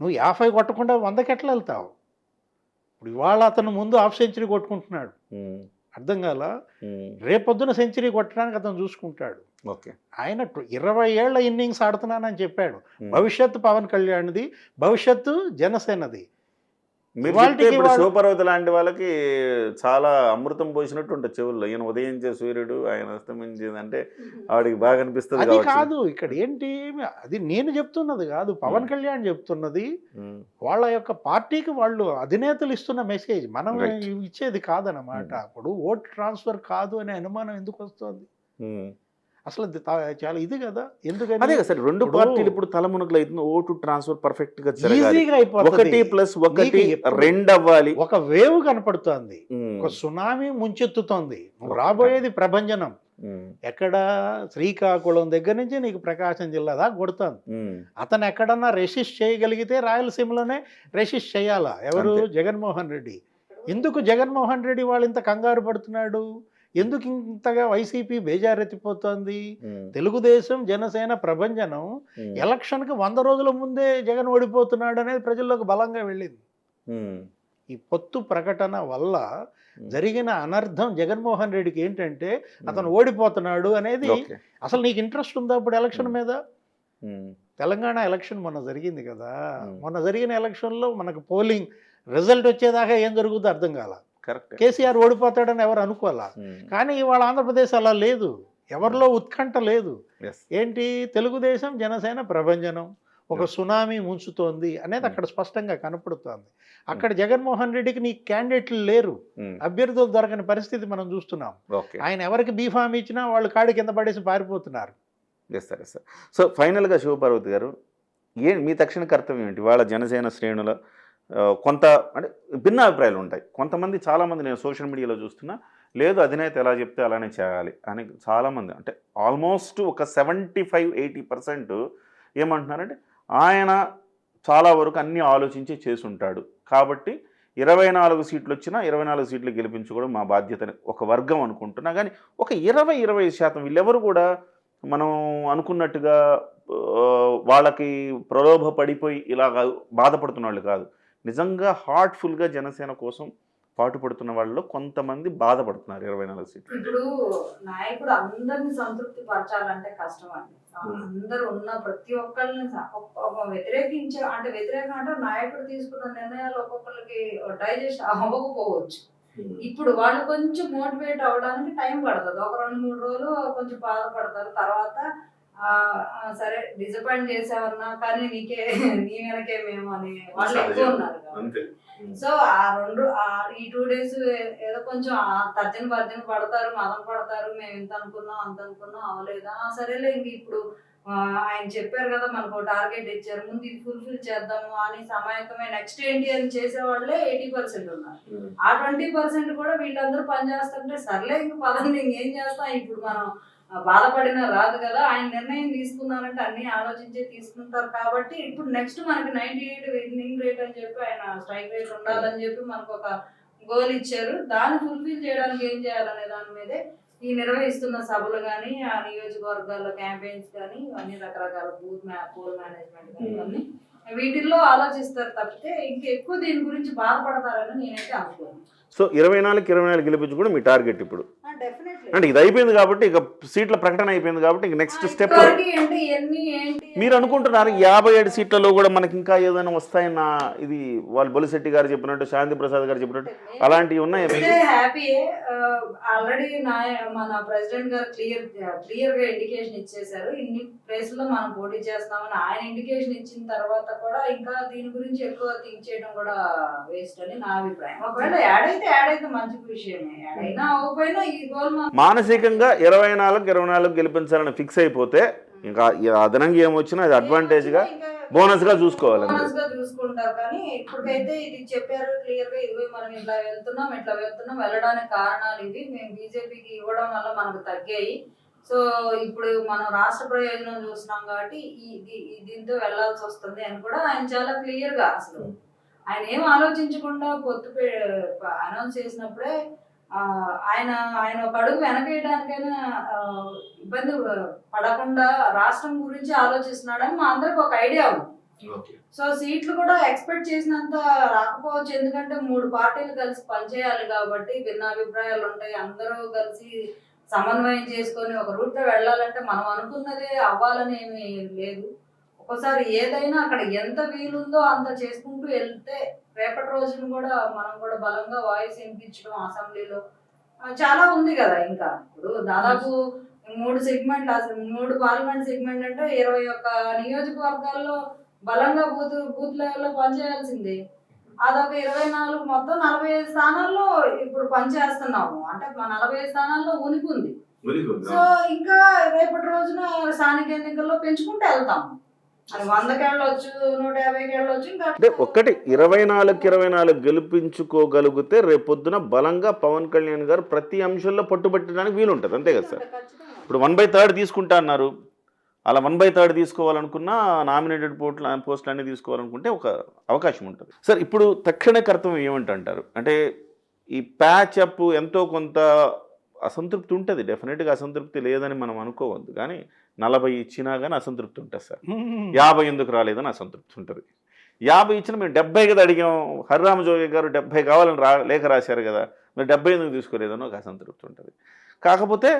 Speaker 2: నువ్వు యాభై కొట్టకుండా వందకి ఎట్లా వెళ్తావు? ఇప్పుడు ఇవాళ అతను ముందు హాఫ్ సెంచరీ కొట్టుకుంటున్నాడు. అర్థం కాల. రేపొద్దున సెంచరీ కొట్టడానికి అతను చూసుకుంటాడు.
Speaker 1: ఓకే.
Speaker 2: ఆయన ఇరవై ఏళ్ళ ఇన్నింగ్స్ ఆడుతున్నానని చెప్పాడు. భవిష్యత్తు పవన్ కళ్యాణ్ది భవిష్యత్తు జనసేనది.
Speaker 1: మీరు చెప్తే ఇప్పుడు
Speaker 2: ఇవాళ-
Speaker 1: శివపర్వతి లాంటి వాళ్ళకి చాలా అమృతం పోసినట్టు ఉంటుంది చెవుల్లో ఈయన ఉదయించే సూర్యుడు ఆయన అస్తమించేది అంటే ఆవిడకి బాగా అనిపిస్తుంది
Speaker 2: అది. కాదు ఇక్కడ ఏంటి అది నేను చెప్తున్నది కాదు పవన్. కళ్యాణ్ చెప్తున్నది. వాళ్ళ యొక్క పార్టీకి వాళ్ళు అధినేతలు ఇస్తున్న మెసేజ్ మనం. ఇచ్చేది కాదనమాట. అప్పుడు ఓట్ ట్రాన్స్ఫర్ కాదు అనే అనుమానం ఎందుకు వస్తుంది. అసలు అది చాలా ఇది కదా.
Speaker 1: అదే
Speaker 2: ఎందుకని
Speaker 1: కదా సార్ రెండు పార్టీలు ఇప్పుడు తలమునకలు అవుతుంది ఓటు ట్రాన్స్ఫర్ పర్ఫెక్ట్గా
Speaker 2: ఈజీగా
Speaker 1: ఒకటి ప్లస్ ఒకటి రెండు అవ్వాలి.
Speaker 2: ఒక వేవ్ కనపడుతోంది. ఒక సునామీ ముంచెత్తుతోంది. రాబోయేది ప్రభంజనం. ఎక్కడ శ్రీకాకుళం దగ్గర నుంచి నీకు ప్రకాశం జిల్లా దాకా కొడుతుంది. అతను ఎక్కడన్నా రెసిస్ట్ చేయగలిగితే రాయలసీమలోనే రెసిస్ట్ చేయాలా? ఎవరు. జగన్మోహన్ రెడ్డి. ఎందుకు జగన్మోహన్ రెడ్డి వాళ్ళు ఇంత కంగారు పడుతున్నాడు? ఎందుకు ఇంతగా వైసీపీ బేజారెత్తిపోతోంది? తెలుగుదేశం జనసేన ప్రభంజనం ఎలక్షన్కి వంద రోజుల ముందే జగన్ ఓడిపోతున్నాడు అనేది ప్రజల్లోకి బలంగా వెళ్ళింది. ఈ పొత్తు ప్రకటన వల్ల జరిగిన అనర్థం జగన్మోహన్ రెడ్డికి ఏంటంటే అతను ఓడిపోతున్నాడు అనేది అసలు నీకు ఇంట్రెస్ట్ ఉందా ఇప్పుడు ఎలక్షన్. మీద? తెలంగాణ ఎలక్షన్ మొన్న జరిగింది కదా. మొన్న జరిగిన ఎలక్షన్లో మనకు పోలింగ్ రిజల్ట్ వచ్చేదాకా ఏం జరుగుతుందో అర్థం కాల. కేసీఆర్ ఓడిపోతాడని ఎవరు అనుకోవాలా? కానీ ఇవాళ ఆంధ్రప్రదేశ్ అలా లేదు. ఎవరిలో ఉత్కంఠ లేదు. ఏంటి? తెలుగుదేశం జనసేన ప్రభంజనం. ఒక సునామీ ముంచుతోంది అనేది అక్కడ స్పష్టంగా కనపడుతోంది. అక్కడ జగన్మోహన్ రెడ్డికి నీ క్యాండిడేట్లు లేరు.
Speaker 1: ఉమ్,
Speaker 2: అభ్యర్థులు దొరకని పరిస్థితి మనం చూస్తున్నాం.
Speaker 1: ఓకే
Speaker 2: ఆయన ఎవరికి బీఫామ్ ఇచ్చినా వాళ్ళు కాడి కింద పడేసి పారిపోతున్నారు.
Speaker 1: Yes sir yes sir so ఫైనల్గా శివపార్వతి గారు ఏ మీ తక్షణ కర్తవ్యం ఏంటి? వాళ్ళ జనసేన శ్రేణుల కొంత అంటే భిన్న అభిప్రాయాలు ఉంటాయి. కొంతమంది చాలామంది నేను సోషల్ మీడియాలో చూస్తున్నా లేదు అధినేత ఎలా చెప్తే అలానే చేయాలి అని చాలామంది అంటే ఆల్మోస్ట్ ఒక సెవెంటీ ఫైవ్ ఎయిటీ పర్సెంట్ ఏమంటున్నారంటే ఆయన చాలా వరకు అన్నీ ఆలోచించి చేసుంటాడు. కాబట్టి ఇరవై నాలుగు సీట్లు వచ్చినా ఇరవై నాలుగు సీట్లు గెలిపించుకోవడం మా బాధ్యతని ఒక వర్గం అనుకుంటున్నా. కానీ ఒక ఇరవై ఇరవై శాతం వీళ్ళెవరు కూడా మనం అనుకున్నట్టుగా వాళ్ళకి ప్రలోభ పడిపోయి ఇలా బాధపడుతున్న వాళ్ళు కాదు. నిజంగా హార్ట్ఫుల్గా జనసేన కోసం పాటుపడుతున్న వాళ్ళలో కొంతమంది బాధపడుతున్నారు ఇరవై నాలుగు సీట్లు.
Speaker 3: ఇప్పుడు నాయకుడు అందరిని సంతృప్తి పరచాలంటే కష్టం అండి. అందరు ఉన్న ప్రతి ఒక్కరిని వ్యతిరేకించే అంటే వ్యతిరేకం అంటే నాయకుడు తీసుకున్న నిర్ణయాలు ఒక్కొక్కరికి డైజెస్ట్ అవ్వకపోవచ్చు. ఇప్పుడు వాళ్ళు కొంచెం మోటివేట్ అవ్వడానికి టైం పడుతుంది. ఒక రెండు మూడు రోజులు కొంచెం బాధపడతారు. తర్వాత సరే డిసప్పాయింట్ చేసావన్నా కానీ నీకే నీ వెనకే మేము అని వాళ్ళు ఎక్కువ ఉన్నారు సో ఆ రెండు ఈ టూ డేస్ ఏదో కొంచెం తర్జన భర్జన పడతారు మదన పడతారు మేము ఇంత అనుకున్నాం అంత అనుకున్నాం అవలేదా సరేలే ఇంక ఇప్పుడు ఆయన చెప్పారు కదా మనకు టార్గెట్ ఇచ్చారు ముందు ఇది ఫుల్ఫిల్ చేద్దాము అని సమాయత్తమే నెక్స్ట్ ఏంటి అని చేసే వాళ్ళే ఎయిటీ పర్సెంట్ ఉన్నారు ఆ ట్వంటీ పర్సెంట్ కూడా వీళ్ళందరూ పని చేస్తుంటే సర్లే ఇంక పదండి ఇంకేం చేస్తాం? ఇప్పుడు మనం బాధపడినా రాదు కదా ఆయన నిర్ణయం తీసుకున్నారంటే అన్ని ఆలోచించే తీసుకుంటారు కాబట్టి ఇప్పుడు నెక్స్ట్ మనకి నైన్టీ ఎయిట్ విన్నింగ్ రేట్ అని చెప్పి ఆయన స్ట్రైక్ రేట్ ఉండాలని చెప్పి మనకు ఒక గోల్ ఇచ్చారు. దాన్ని ఫుల్ఫిల్ చేయడానికి ఏం చేయాలనే దాని మీదే ఈ నిర్వహిస్తున్న సభలు కానీ ఆ నియోజకవర్గాల్లో క్యాంపెయిన్స్ కానీ ఇవన్నీ రకరకాల బూత్ మ్యా పోల్ మేనేజ్మెంట్ కానీ వీటిల్లో ఆలోచిస్తారు తప్పితే ఇంక ఎక్కువ దీని గురించి బాధపడతారని నేనైతే అనుకోను.
Speaker 1: సో ఇరవై నాలుగు ఇరవై నాలుగు గెలిపించుకోవడం మీ టార్గెట్ ఇప్పుడు. అంటే ఇది అయిపోయింది కాబట్టి ఇక సీట్ల ప్రకటన అయిపోయింది కాబట్టి ఇక నెక్స్ట్ స్టెప్ మీరు అనుకుంటున్నారు యాభై ఏడు సీట్లలో కూడా మనకి ఇంకా ఏదైనా వస్తాయన్న ఇది వాళ్ళు బొలిశెట్టి గారు చెప్పినట్టు శాంతి ప్రసాద్ గారు చెప్పినట్టు అలాంటివి ఉన్నాయి?
Speaker 3: హ్యాపీ ఆల్రెడీ నా మన ప్రెసిడెంట్ గారు క్లియర్ క్లియర్గా ఇండికేషన్ ఇచ్చేశారు. ఇన్ని ప్లేస్లో మనం పోటీ చేస్తామని ఆయన ఇండికేషన్ ఇచ్చిన తర్వాత కూడా ఇంకా దీని గురించి ఎక్కువ థింక్ చేయడం కూడా వేస్ట్ అని నా అభిప్రాయం. ఒకవేళ యాడ్ అయితే యాడ్ అయితే మంచి విషయమే. యాడ్ అయినా అవ్వకపోయినా గోల్
Speaker 1: మానసికంగా ఇరవై నాలుగు ఇరవై నాలుగు గెలిపించాలని ఫిక్స్ అయిపోతే ఇంకా ఈ అదనంగా ఏమొచ్చినా అది అడ్వాంటేజ్గా బోనస్గా చూసుకోవాలి.
Speaker 3: బోనస్గా చూసుకుంటారు. కానీ ఇప్పటికైతే ఇది చెప్పారు క్లియర్గా ఇదిగో మనం ఇట్లా వెళ్తున్నాం ఇట్లా వెళ్తున్నాం వెళ్ళడానికి కారణాలు ఇవి మేము బీజేపీకి ఇవ్వడం వల్ల మనకు తగ్గాయి. సో ఇప్పుడు మనం రాష్ట్ర ప్రయోజనం చూస్తున్నాం కాబట్టి ఈ దీంతో వెళ్ళాల్సి వస్తుంది అని కూడా ఆయన చాలా క్లియర్గా అసలు. ఆయన ఏం ఆలోచించకుండా పొత్తు అనౌన్స్ చేసినప్పుడే ఆయన ఆయన ఒక అడుగు వెనకేయడానికైనా ఇబ్బంది పడకుండా రాష్ట్రం గురించి ఆలోచిస్తున్నాడని మా అందరికి ఒక ఐడియా ఉంది. సో సీట్లు కూడా ఎక్స్పెక్ట్ చేసినంత రాకపోవచ్చు. ఎందుకంటే మూడు పార్టీలు కలిసి పనిచేయాలి కాబట్టి భిన్నాభిప్రాయాలు ఉంటాయి. అందరూ కలిసి సమన్వయం చేసుకొని ఒక రూట్లో వెళ్ళాలంటే మనం అనుకున్నదే అవ్వాలని ఏమీ లేదు. ఒక్కోసారి ఏదైనా అక్కడ ఎంత వీలుందో అంత చేసుకుంటూ వెళ్తే రేపటి రోజున కూడా మనం కూడా బలంగా వాయిస్ వినిపించడం అసెంబ్లీలో. చాలా ఉంది కదా ఇంకా. ఇప్పుడు దాదాపు మూడు సెగ్మెంట్ మూడు పార్లమెంట్ సెగ్మెంట్ అంటే ఇరవై ఒక్క నియోజకవర్గాల్లో బలంగా బూత్ బూత్ లెవెల్లో పనిచేయాల్సిందే. అదొక ఇరవై నాలుగు మొత్తం నలభై ఐదు స్థానాల్లో ఇప్పుడు పనిచేస్తున్నాము. అంటే మా నలభై ఐదు స్థానాల్లో ఉనికి ఉంది సో ఇంకా రేపటి రోజున స్థానిక ఎన్నికల్లో పెంచుకుంటూ వెళ్తాం
Speaker 1: అంటే ఒక్కటి ఇరవై నాలుగు ఇరవై నాలుగు గెలిపించుకోగలిగితే రేపొద్దున బలంగా పవన్ కళ్యాణ్ గారు ప్రతి అంశంలో పట్టుబట్టడానికి వీలుంటుంది అంతే కదా సార్. ఇప్పుడు వన్ బై థర్డ్ తీసుకుంటా అన్నారు. అలా వన్ బై థర్డ్ తీసుకోవాలనుకున్నా నామినేటెడ్ పోస్టులు పోస్టులు అన్నీ తీసుకోవాలనుకుంటే ఒక అవకాశం ఉంటుంది. సార్ ఇప్పుడు తక్షణ కర్తవ్యం ఏమంటారు అంటే ఈ ప్యాచ్ అప్ ఎంతో కొంత అసంతృప్తి ఉంటుంది డెఫినెట్గా అసంతృప్తి లేదని మనం అనుకోవద్దు. కానీ నలభై ఇచ్చినా కానీ అసంతృప్తి ఉంటుంది సార్. యాభై ఎందుకు రాలేదని అసంతృప్తి ఉంటుంది. యాభై ఇచ్చిన మేము డెబ్బై కదా అడిగాం. హరిరామ జోగి గారు డెబ్బై కావాలని రా లేఖ రాశారు కదా మీరు డెబ్బై ఎందుకు తీసుకోలేదని ఒక అసంతృప్తి ఉంటుంది. కాకపోతే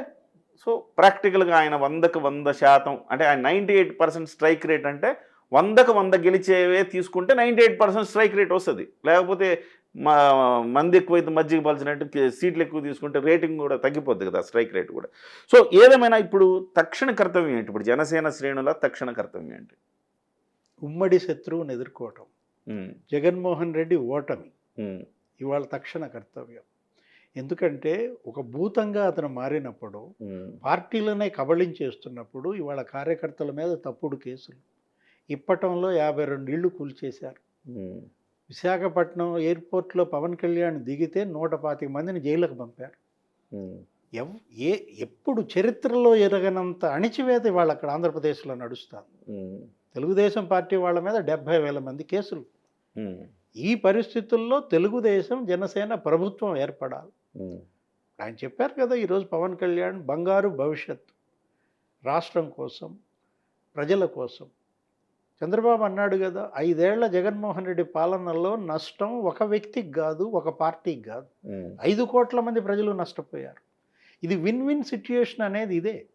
Speaker 1: సో ప్రాక్టికల్గా ఆయన వందకు వంద శాతం అంటే ఆయన ninety eight percent strike rate అంటే వందకు వంద గెలిచేవే తీసుకుంటే ninety eight percent strike rate వస్తుంది. లేకపోతే మా మంది ఎక్కువైతే మజ్జిగ పలిచినట్టు సీట్లు ఎక్కువ తీసుకుంటే రేటింగ్ కూడా తగ్గిపోద్ది కదా స్ట్రైక్ రేట్ కూడా. సో ఏదేమైనా ఇప్పుడు తక్షణ కర్తవ్యం ఏంటి? ఇప్పుడు జనసేన శ్రేణుల తక్షణ కర్తవ్యం ఏంటి?
Speaker 2: ఉమ్మడి శత్రువుని ఎదుర్కోవటం. జగన్మోహన్ రెడ్డి ఓటమి. ఇవాళ తక్షణ కర్తవ్యం. ఎందుకంటే ఒక భూతంగా అతను మారినప్పుడు పార్టీలనే కబళించేస్తున్నప్పుడు ఇవాళ కార్యకర్తల మీద తప్పుడు కేసులు. ఇప్పటంలో యాభై రెండు ఇళ్ళు కూల్చేశారు. విశాఖపట్నం ఎయిర్పోర్ట్లో పవన్ కళ్యాణ్ దిగితే నూట పాతిక మందిని జైలుకు పంపారు. ఎవ్ ఏ ఎప్పుడు చరిత్రలో ఎరగనంత అణిచివేత ఇవాళ అక్కడ ఆంధ్రప్రదేశ్లో నడుస్తుంది.
Speaker 1: ఉమ్,
Speaker 2: తెలుగుదేశం పార్టీ వాళ్ళ మీద డెబ్భై వేల మంది కేసులు. ఈ పరిస్థితుల్లో తెలుగుదేశం జనసేన ప్రభుత్వం ఏర్పడాలి. ఆయన చెప్పారు కదా ఈరోజు పవన్ కళ్యాణ్ బంగారు భవిష్యత్తు. రాష్ట్రం కోసం ప్రజల కోసం చంద్రబాబు అన్నాడు కదా ఐదేళ్ళ జగన్మోహన్ రెడ్డి పాలనలో నష్టం ఒక వ్యక్తికి కాదు ఒక పార్టీకి కాదు. ఐదు కోట్ల మంది ప్రజలు నష్టపోయారు. ఇది విన్ విన్ సిచ్యుయేషన్ అనేది ఇదే.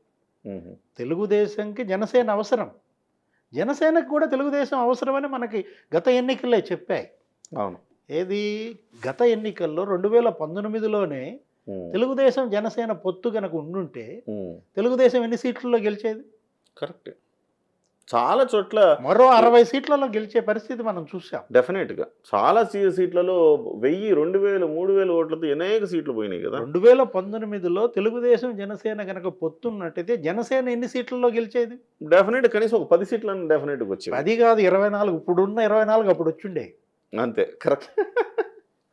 Speaker 2: తెలుగుదేశంకి జనసేన అవసరం. జనసేనకు కూడా తెలుగుదేశం అవసరమని మనకి గత ఎన్నికల్లో చెప్పాయి.
Speaker 1: అవును.
Speaker 2: ఏది? గత ఎన్నికల్లో రెండు వేల పంతొమ్మిదిలోనే తెలుగుదేశం జనసేన పొత్తు కనుక ఉండుంటే తెలుగుదేశం ఎన్ని సీట్లలో గెలిచేది?
Speaker 1: కరెక్ట్. చాలా చోట్ల
Speaker 2: మరో అరవై సీట్లలో గెలిచే పరిస్థితి మనం చూసాం
Speaker 1: డెఫినెట్గా. చాలా సీ- సీట్లలో వెయ్యి రెండు వేలు మూడు వేలు ఓట్లతో అనేక సీట్లు పోయినాయి కదా.
Speaker 2: రెండు వేల పంతొమ్మిదిలో తెలుగుదేశం జనసేన కనుక పొత్తున్నట్టయితే జనసేన ఎన్ని సీట్లలో గెలిచేది?
Speaker 1: డెఫినెట్ కనీసం ఒక పది సీట్లను డెఫినెట్గా వచ్చేవి
Speaker 2: అది కాదు ఇరవై నాలుగు. ఇప్పుడున్న ఇరవై నాలుగు అప్పుడు వచ్చుండే.
Speaker 1: అంతే కరెక్ట్.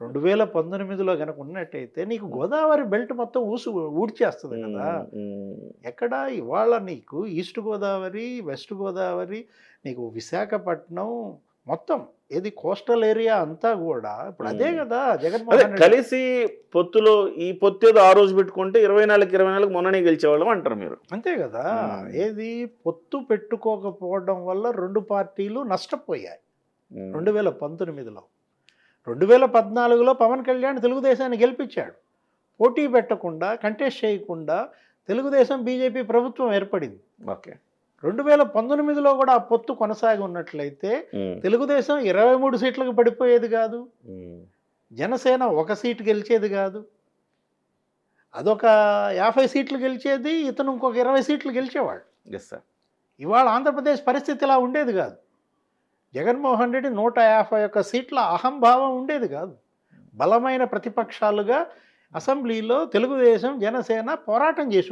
Speaker 2: రెండు వేల పంతొమ్మిదిలో కనుక ఉన్నట్టయితే నీకు గోదావరి బెల్ట్ మొత్తం ఊసు ఊడ్చేస్తుంది కదా. ఎక్కడ ఇవాళ నీకు ఈస్ట్ గోదావరి వెస్ట్ గోదావరి నీకు విశాఖపట్నం మొత్తం ఏది కోస్టల్ ఏరియా అంతా కూడా ఇప్పుడు అదే. కదా జగన్మోహన్
Speaker 1: కలిసి పొత్తులో ఈ పొత్తు ఏదో ఆ రోజు పెట్టుకుంటే ఇరవై నాలుగు ఇరవై నాలుగు మొన్ననే గెలిచేవాళ్ళం అంటారు మీరు.
Speaker 2: అంతే కదా. ఏది పొత్తు పెట్టుకోకపోవడం వల్ల రెండు పార్టీలు నష్టపోయాయి. రెండు వేల పంతొమ్మిదిలో. రెండు వేల పద్నాలుగులో పవన్ కళ్యాణ్ తెలుగుదేశాన్ని గెలిపించాడు. పోటీ పెట్టకుండా కంటెస్ట్ చేయకుండా తెలుగుదేశం బీజేపీ ప్రభుత్వం ఏర్పడింది.
Speaker 1: ఓకే.
Speaker 2: రెండు వేల పంతొమ్మిదిలో కూడా ఆ పొత్తు కొనసాగి ఉన్నట్లయితే తెలుగుదేశం ఇరవై మూడు సీట్లకు పడిపోయేది కాదు. జనసేన ఒక సీటు గెలిచేది కాదు. అదొక యాభై సీట్లు గెలిచేది ఇతను ఇంకొక ఇరవై సీట్లు గెలిచేవాడు.
Speaker 1: ఎస్ సార్
Speaker 2: ఇవాళ ఆంధ్రప్రదేశ్ పరిస్థితి ఇలా ఉండేది కాదు. జగన్మోహన్ రెడ్డి నూట యాభై ఒక్క సీట్ల అహంభావం ఉండేది కాదు. బలమైన ప్రతిపక్షాలుగా అసెంబ్లీలో తెలుగుదేశం జనసేన పోరాటం చేసి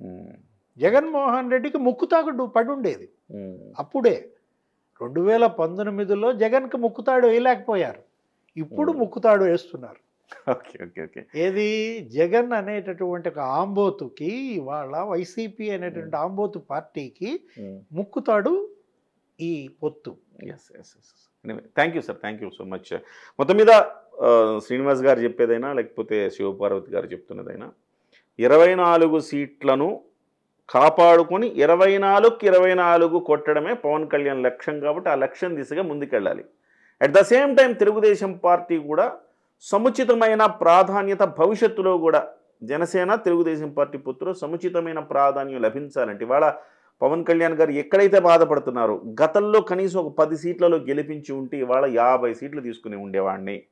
Speaker 1: ఉమ్,
Speaker 2: జగన్మోహన్ రెడ్డికి ముక్కుతాడు పడి ఉండేది అప్పుడే రెండు వేల పంతొమ్మిదిలో జగన్కి ముక్కుతాడు వేయలేకపోయారు. ఇప్పుడు. ముక్కుతాడు వేస్తున్నారు.
Speaker 1: Okay okay okay.
Speaker 2: ఏది? జగన్ అనేటటువంటి ఒక ఆంబోతుకి ఇవాళ వైసీపీ అనేటువంటి ఆంబోతు పార్టీకి. ముక్కుతాడు ఈ పొత్తు.
Speaker 1: Yes yes yes thank you sir thank you so much మొత్తం మీద శ్రీనివాస్ గారు చెప్పేదైనా లేకపోతే శివపార్వతి గారు చెప్తున్నదైనా ఇరవై నాలుగు సీట్లను కాపాడుకొని ఇరవై నాలుగుకి ఇరవై నాలుగు కొట్టడమే పవన్ కళ్యాణ్ లక్ష్యం కాబట్టి ఆ లక్ష్యం దిశగా ముందుకెళ్ళాలి. At the same time Telugu Desam party కూడా సముచితమైన ప్రాధాన్యత భవిష్యత్తులో కూడా జనసేన తెలుగుదేశం పార్టీ పొత్తులో సముచితమైన ప్రాధాన్యం లభించాలంటే ఇవాళ పవన్ కళ్యాణ్ గారు ఎక్కడైతే బాధపడుతున్నారో గతంలో కనీసం ఒక పది సీట్లలో గెలిపించి ఉంటే ఇవాళ యాభై సీట్లు తీసుకుని ఉండేవాడిని.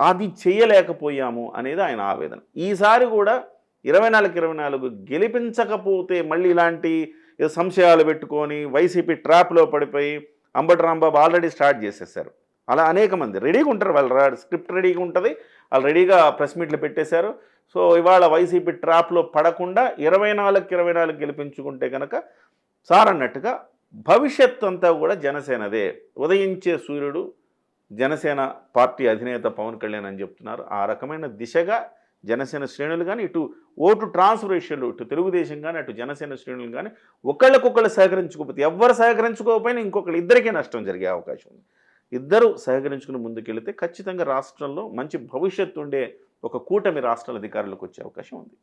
Speaker 1: అది చేయలేకపోయాము అనేది ఆయన ఆవేదన. ఈసారి కూడా ఇరవై నాలుగు ఇరవై నాలుగు గెలిపించకపోతే మళ్ళీ ఇలాంటి సంశయాలు పెట్టుకొని వైసీపీ ట్రాప్లో పడిపోయి అంబటి రాంబాబు ఆల్రెడీ స్టార్ట్ చేసేసారు. అలా అనేక మంది రెడీగా ఉంటారు. వాళ్ళు స్క్రిప్ట్ రెడీగా ఉంటుంది. వాళ్ళు రెడీగా ప్రెస్ మీట్లు పెట్టేశారు. సో ఇవాళ వైసీపీ ట్రాప్లో పడకుండా ఇరవై నాలుగు ఇరవై నాలుగు గెలిపించుకుంటే కనుక సార్ అన్నట్టుగా భవిష్యత్ అంతా కూడా జనసేనదే ఉదయించే సూర్యుడు జనసేన పార్టీ అధినేత పవన్ కళ్యాణ్ అని చెప్తున్నారు. ఆ రకమైన దిశగా జనసేన శ్రేణులు కానీ ఇటు ఓటు ట్రాన్స్ఫర్ విషయంలో ఇటు తెలుగుదేశం కానీ అటు జనసేన శ్రేణులు కానీ ఒకళ్ళకొకళ్ళు సహకరించుకోకపోతే ఎవరు సహకరించుకోకపోయినా ఇంకొకళ్ళు ఇద్దరికీ నష్టం జరిగే అవకాశం ఉంది. ఇద్దరు సహకరించుకుని ముందుకెళ్తే ఖచ్చితంగా రాష్ట్రంలో మంచి భవిష్యత్తు ఉండే ఒక కూటమి రాష్ట్రాల అధికారులకు వచ్చే అవకాశం ఉంది.